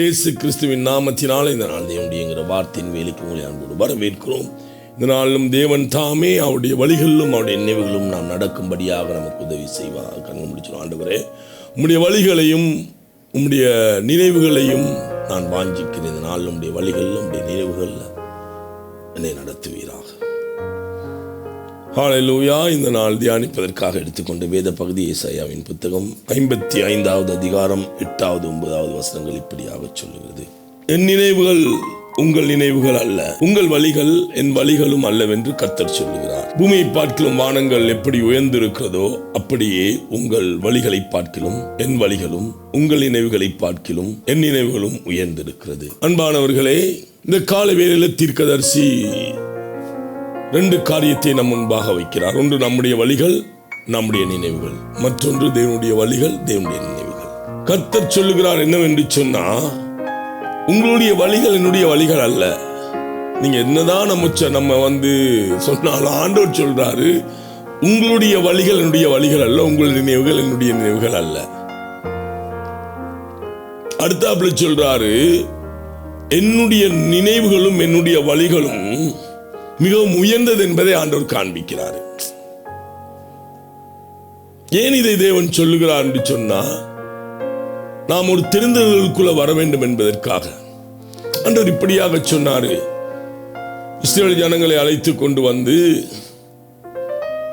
இயேசு கிறிஸ்துவின் நாமத்தினால் இந்த நாள் தேவனுடையங்கிற வார்த்தையின் வேலைக்கு உங்களை அன்போடு வரவேற்கிறோம். இந்த நாளிலும் தேவன் தாமே அவருடைய வழிகளிலும் அவருடைய நினைவுகளும் நாம் நடக்கும்படியாக நமக்கு உதவி செய்வார் கண்ணு முடிச்சிடும் ஆண்டவரே உம்முடைய வழிகளையும் உம்முடைய நினைவுகளையும் நான் வாஞ்சிக்கிறேன். இந்த நாளில் உடைய வழிகளில் உடைய நினைவுகளில் என்னை நடத்துவீராக. ஹalleluya. இந்த நாள் தியானிப்பதற்காக எடுத்துக்கொண்ட வேத பகுதி ஏசாயாவின் புத்தகம் ஐம்பத்தி ஐந்தாவது அதிகாரம் எட்டாவது ஒன்பதாவது வசனங்கள் இப்படியாக சொல்லுகிறது. என் நினைவுகள் உங்கள் நினைவுகள் அல்ல உங்கள் வழிகள் என் வழிகளும் அல்லவென்று கத்தர் சொல்லுகிறார். பூமியை பார்க்கிலும் வானங்கள் எப்படி உயர்ந்திருக்கிறதோ அப்படியே உங்கள் வழிகளை பார்க்கிலும் என் வழிகளும் உங்கள் நினைவுகளை பார்க்கிலும் என் நினைவுகளும் உயர்ந்திருக்கிறது. அன்பானவர்களே இந்த கால வேளையில் தீர்க்கதரிசி ரெண்டு காரியத்தை நம் முன்பாக வைக்கிறார். ஒன்று நம்முடைய வழிகள் நம்முடைய நினைவுகள். மற்றொன்று தேவனுடைய வழிகள் தேவனுடைய நினைவுகள். கர்த்தர் சொல்லுகிறார் என்னவென்று சொன்னா உங்களுடைய வழிகள் என்னுடைய வழிகள் அல்ல. நீங்க என்னதான் நம்ம சொ- நம்ம வந்து சொன்னாலும் ஆண்டவர் சொல்றாரு உங்களுடைய வழிகள் என்னுடைய வழிகள் அல்ல உங்களுடைய நினைவுகள் என்னுடைய நினைவுகள் அல்ல. அடுத்தாப்புல சொல்றாரு என்னுடைய நினைவுகளும் என்னுடைய வழிகளும் மிகவும் உயர்ந்தது என்பதை ஆண்டவர் காண்பிக்கிறார். ஏன் இதை தேவன் சொல்லுகிறார் என்று சொன்னா நாம் ஒரு தெரிந்தவர்களுக்குள்ள வர வேண்டும் என்பதற்காக. ஆண்டவர் இப்படியாக சொன்னாரு இஸ்ரேல் ஜனங்களை அழைத்து கொண்டு வந்து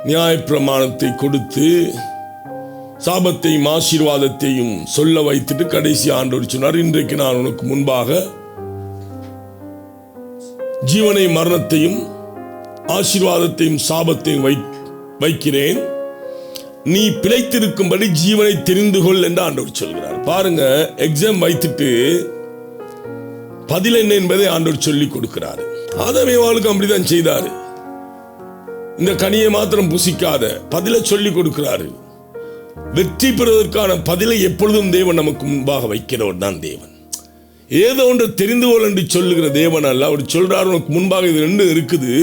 நியாயப்பிரமாணத்தை கொடுத்து சாபத்தையும் ஆசீர்வாதத்தையும் சொல்ல வைத்துட்டு கடைசி ஆண்டவர் சொன்னார் இன்றைக்கு நான் உனக்கு முன்பாக ஜீவனை மரணத்தையும் ஆசீர்வாதத்தையும் சாபத்தையும் வை வைக்கிறேன். நீ பிழைத்திருக்கும்படி ஜீவனை தெரிந்து கொள் என்று ஆண்டவர் சொல்கிறார். பாருங்க எக்ஸாம் வைத்துட்டு பதில் என்ன என்பதை ஆண்டவர் சொல்லி கொடுக்கிறார். ஆதமேவாளுக்கு அப்படிதான் செய்தாரு. இந்த கனியை மாத்திரம் புசிக்காத பதிலை சொல்லி கொடுக்கிறாரு. வெற்றி பெறுவதற்கான பதிலை எப்பொழுதும் தேவன் நமக்கு முன்பாக வைக்கிறவர் தான் தேவன். ஏதோ ஒன்று தெரிந்து கொள் என்று சொல்லுகிற தேவன் அல்ல. அவர் சொல்றார் உனக்கு முன்பாக இது ரெண்டும் இருக்குது.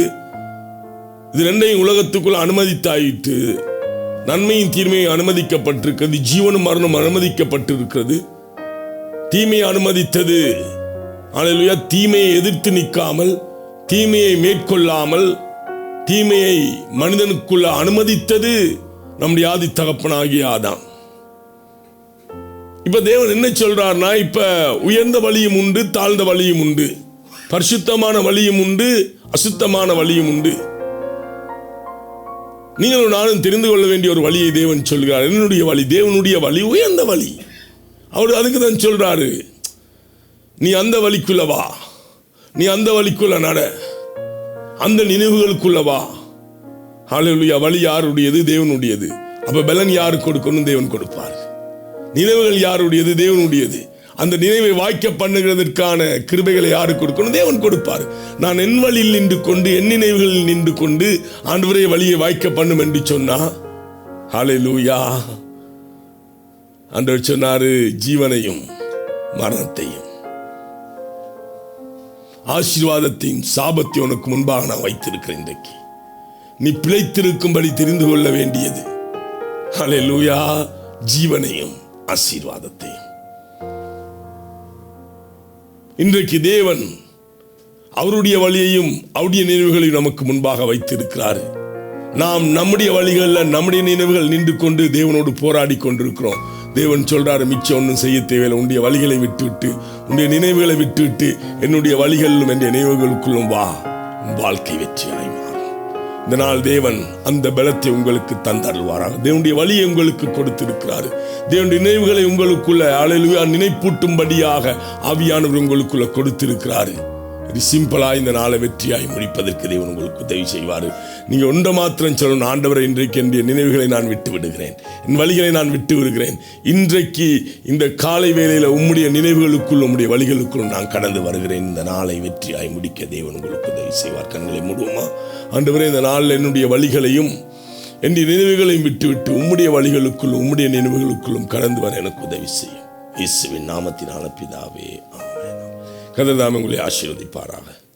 இது ரெண்டையும் உலகத்துக்குள் அனுமதித்தாயிட்டு நன்மையும் தீமையும் அனுமதிக்கப்பட்டிருக்கிறது. ஜீவனும் மரணம் அனுமதிக்கப்பட்டிருக்கிறது. தீமையை அனுமதித்தது. அல்லேலூயா தீமையை எதிர்த்து நிற்காமல் தீமையை மேற்கொள்ளாமல் தீமையை மனிதனுக்குள்ள அனுமதித்தது நம்முடைய ஆதி தகப்பனாகிய ஆதாம். இப்ப தேவன் என்ன சொல்றார்னா இப்ப உயர்ந்த வழியும் உண்டு தாழ்ந்த வழியும் உண்டு. பரிசுத்தமான வழியும் உண்டு அசுத்தமான வழியும் உண்டு. நீங்களும் நானும் தெரிந்து கொள்ள வேண்டிய ஒரு வழியை தேவன் சொல்கிறார். என்னுடைய வழி? தேவனுடைய வழி உயர்ந்த வழி. அவர் அதுக்கு தான் சொல்கிறாரு நீ அந்த வழிக்குள்ள வா. நீ அந்த வழிக்குள்ள நட. அந்த நினைவுகளுக்குள்ள வா. ஹalleluya வழி யாருடையது? தேவனுடையது. அப்போ பலன் யாருக்கு கொடுக்கணும் தேவன் கொடுப்பார். நினைவுகள் யாருடையது? தேவனுடையது. அந்த நினைவை வாய்க்க பண்ணுகிறதற்கான கிருபைகளை யாரு கொடுக்கணும்? தேவன் கொடுப்பார். நான் என் வழியில் நின்று கொண்டு என் நினைவுகளில் நின்று கொண்டு ஆண்டவரே வழியை வாய்க்க பண்ணும் என்று சொன்னா லூயா ஆண்டவர் சொன்னாரு ஜீவனையும் மரணத்தையும் ஆசீர்வாதத்தையும் சாபத்தை உனக்கு முன்பாக நான் வைத்திருக்கிறேன் இன்றைக்கு. நீ பிழைத்திருக்கும்படி தெரிந்து கொள்ள வேண்டியது. ஹalleluya. ஜீவனையும் ஆசீர்வாதத்தையும். இன்றைக்கு தேவன் அவருடைய வழியையும் அவருடைய நினைவுகளையும் நமக்கு முன்பாக வைத்திருக்கிறார். நாம் நம்முடைய வழிகளில் நம்முடைய நினைவுகள் நின்று கொண்டு தேவனோடு போராடி கொண்டிருக்கிறோம். தேவன் சொல்றாரு மிச்சம் ஒன்றும் செய்ய தேவையில்லை. உன்னுடைய வழிகளை விட்டுவிட்டு உன்னுடைய நினைவுகளை விட்டுவிட்டு என்னுடைய வழிகளிலும் என்னுடைய நினைவுகளுக்குள்ளும் வா. வாழ்க்கை வெற்றியாய் மாறும் இந்த நாள் தேவன் அந்த பலத்தை உங்களுக்கு தந்தருள்வாராக. தேவனுடைய வழியை உங்களுக்கு கொடுத்திருக்கிறார். தேவனுடைய நினைவுகளை உங்களுக்குள்ள அலையிலுயா நினைப்பூட்டும்படியாக ஆவியானவர் உங்களுக்குள்ள கொடுத்திருக்கிறாரு. இது சிம்பிளா இந்த நாளை வெற்றியாய் முடிப்பதற்கு தேவன் உங்களுக்கு உதவி செய்வார். நீங்க ஒன்றை மாத்திரம் சொல்லணும் ஆண்டவரை இன்றைக்கு என்னுடைய நினைவுகளை நான் விட்டு விடுகிறேன். என் வழிகளை நான் விட்டு விடுகிறேன். இன்றைக்கு இந்த காலை வேளையில உம்முடைய நினைவுகளுக்குள் உம்முடைய வழிகளுக்குள் நான் கடந்து வருகிறேன். இந்த நாளை வெற்றியாய் முடிக்க தேவன் உங்களுக்கு உதவி செய்வார். கண்களை மூடுவோமா? ஆண்டவரே இந்த நாளில் என்னுடைய வழிகளையும் என்னுடைய நினைவுகளையும் விட்டுவிட்டு உம்முடைய வழிகளுக்குள் உம்முடைய நினைவுகளுக்குள்ளும் கடந்து வர எனக்கு உதவி செய்யும். இயேசுவின் நாமத்தினால பிதாவே ஆமென். கததாம் உங்களை ஆசீர்வதிப்பாராக.